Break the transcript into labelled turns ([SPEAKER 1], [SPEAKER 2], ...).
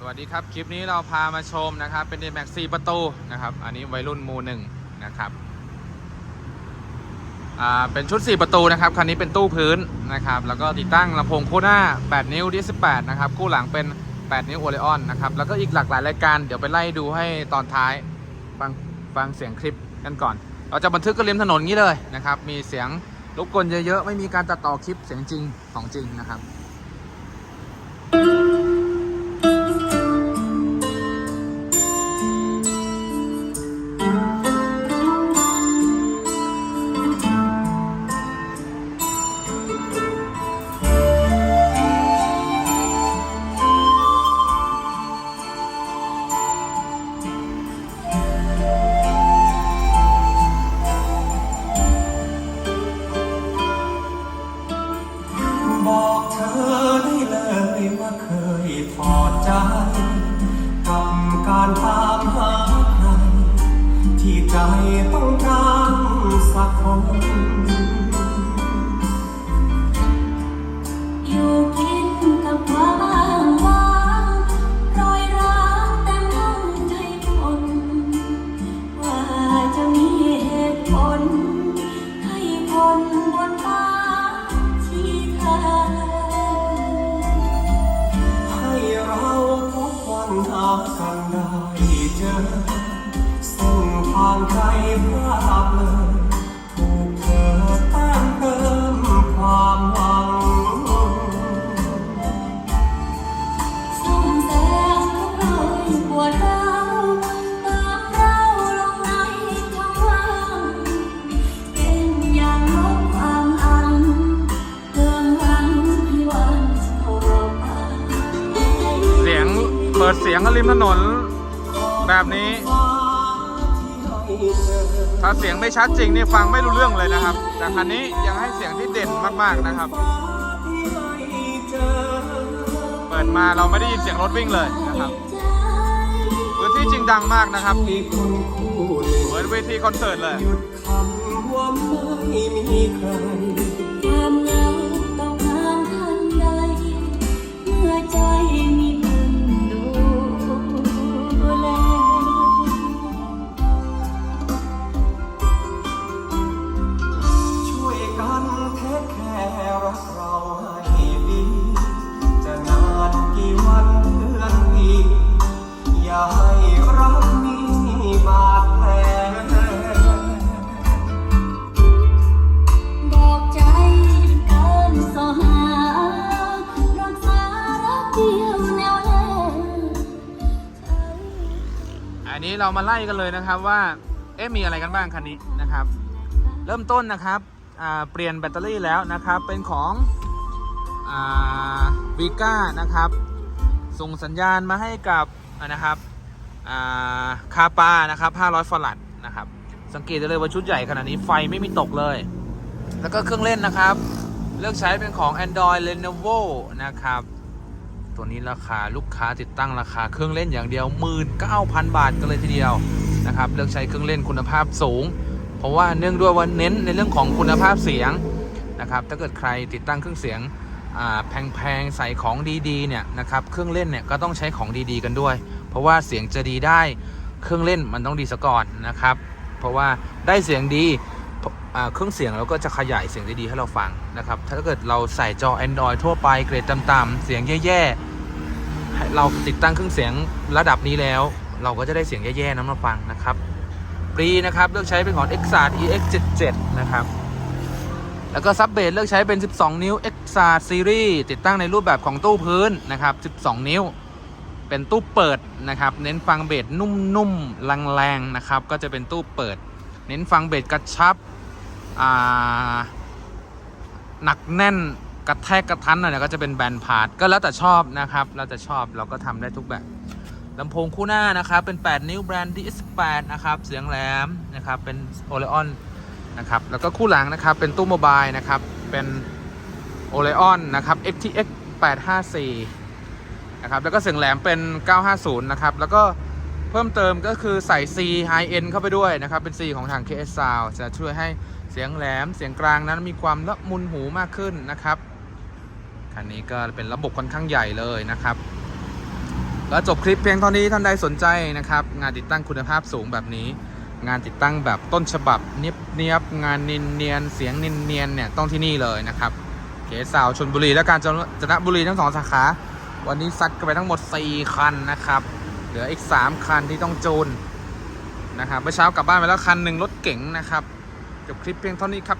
[SPEAKER 1] สวัสดีครับ คลิปนี้เราพามาชมนะครับ เป็น d m a x 4ประตูนะครับ อันนี้วัยรุ่นมูหนึ่งนะครับอ่าเป็นชุด 4 ประตูนะครับ คันนี้เป็นตู้พื้นนะครับ แล้วก็ติดตั้งลำโพงคู่หน้า 8 นิ้วดิ18นะครับ คู่หลังเป็น 8 นิ้วโอเลออนนะครับ แล้วก็อีกหลากหลายรายการ เดี๋ยวไปไล่ดูให้ตอนท้าย ฟังฟังเสียงคลิปกันก่อน เราจะบันทึกกันริมถนนงี้เลยนะครับ มีเสียงรบกวนเยอะๆ ไม่มีการตัดต่อคลิปเสียงจริงของจริงนะครับ
[SPEAKER 2] ต้องการสักคน
[SPEAKER 3] อยู่กินกับความว่างรอยร้าวเต็มห้องใจคนว่าจะมีเหตุผล ให้คนบนฟ้าชี้ทาง
[SPEAKER 2] ให้เราพบวันหากันได้เจอ ใจพเลยถูกเธอแต้มเติมความหวัง
[SPEAKER 3] ส่องแสงเราปวดร้าวตามเราลงในช่องว่างเป็นอย่างลบความอังเติมหวังให้วันเขาบอก
[SPEAKER 1] เสียงเปิดเสียงกันริมถนนแบบนี้ ถ้าเสียงไม่ชัดจริงนี่ฟังไม่รู้เรื่องเลยนะครับ แต่คันนี้ยังให้เสียงที่เด่นมากๆนะครับ เปิดมาเราไม่ได้ยินเสียงรถวิ่งเลยนะครับพื้นที่จริงดังมากนะครับเหมือนเวทีคอนเสิร์ตเลย
[SPEAKER 3] อัน
[SPEAKER 2] นี้เรามา
[SPEAKER 1] ไล่กันเลยนะครับว่า เอ๊ะมีอะไรกันบ้างคันนี้นะครับ เริ่มต้นนะครับเปลี่ยนแบตเตอรี่แล้วนะครับ เป็นของวีก้านะครับ ส่งสัญญาณมาให้กับนะครับคาปานะครับ 500 ฟลัดนะครับ สังเกตได้เลยว่าชุดใหญ่ขนาดนี้ไฟไม่มีตกเลย แล้วก็เครื่องเล่นนะครับ เลือกใช้เป็นของ Android Lenovo นะครับ ตัวนี้ราคาลูกค้าติดตั้งราคาเครื่องเล่นอย่างเดียว 19,000 บาทกันเลยทีเดียวนะครับเลือกใช้เครื่องเล่นคุณภาพสูง เพราะว่าเนื่องด้วยว่าเน้นในเรื่องของคุณภาพเสียงนะครับถ้าเกิดใครติดตั้งเครื่องเสียงแพงๆใส่ของดีๆเนี่ยนะครับเครื่องเล่นเนี่ยก็ต้องใช้ของดีๆกันด้วย เพราะว่าเสียงจะดีได้เครื่องเล่นมันต้องดีซะก่อนนะครับ เพราะว่าได้เสียงดี เครื่องเสียงเราก็จะขยายเสียงได้ดีให้เราฟังนะครับ ถ้าเกิดเราใส่จอ Android ทั่วไปเกรดต่ำๆเสียงแย่ๆเราติดตั้งเครื่องเสียงระดับนี้แล้ว เราก็จะได้เสียงแย่ๆนั้นมาฟังนะครับปรีนะครับเลือกใช้เป็นของ e x a r EX77 นะครับแล้วก็ซับเบสเลือกใช้เป็น 12 นิ้ว e x a r Series ติดตั้งในรูปแบบของตู้พื้นนะครับ 12 นิ้ว เป็นตู้เปิดนะครับ เน้นฟังเบสนุ่มๆแรงๆนะครับ ก็จะเป็นตู้เปิด เน้นฟังเบสกระชับ หนักแน่นกระแทกกระทันอยเนี่ยก็จะเป็นแบนพาร์ทก็แล้วแต่ชอบนะครับ แล้วแต่ชอบเราก็ทำได้ทุกแบบลำโพงคู่หน้านะครับ เป็น 8 นิ้วแบรนด์ DS8 นะครับ เสียงแหลมนะครับ เป็นโอเลออนนะครับ แล้วก็คู่หลังนะครับ เป็นตู้โมบายนะครับ เป็นโอเลออนนะครับ XTX 854นะครับ แล้วก็เสียงแหลมเป็น 950 นะครับ แล้วก็เพิ่มเติมก็คือใส่ C High End เข้าไปด้วยนะครับ เป็น C ของทาง KS Sound จะช่วยให้ สียงแหลมเสียงกลางนั้นมีความละมุนหูมากขึ้นนะครับ คันนี้ก็เป็นระบบค่อนข้างใหญ่เลยนะครับ แล้วจบคลิปเพียงเท่านี้ท่านใดสนใจนะครับ งานติดตั้งคุณภาพสูงแบบนี้ งานติดตั้งแบบต้นฉบับเนียบเนียบงานนินเนียนเสียงนินเนียนเนี่ยต้องที่นี่เลยนะครับเกสาวชนบุรีและการจนบุรีทั้งสองสาขา วันนี้ซัดกันไปทั้งหมด 4 คันนะครับ เหลืออีก 3 คันที่ต้องจูนนะครับเมื่อเช้ากลับบ้านไปแล้วคันหนึ่งรถเก๋งนะครับ จบคลิปเพียงเท่านี้ครับ